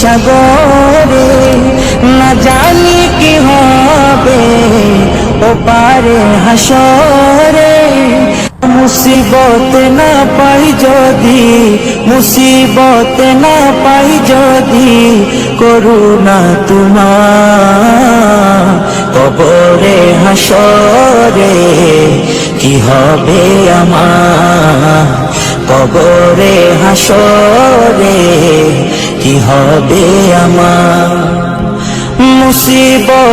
সাগরে, না জানি কি হবে ও পারে হাসরে। মুসিবত না পাই যদি, মুসিবত না পাই যদি করুণা তোমার কবরে হাসরে, কি হবে আমার কবরে হাসরে? কি হবে আমার? মুসিবত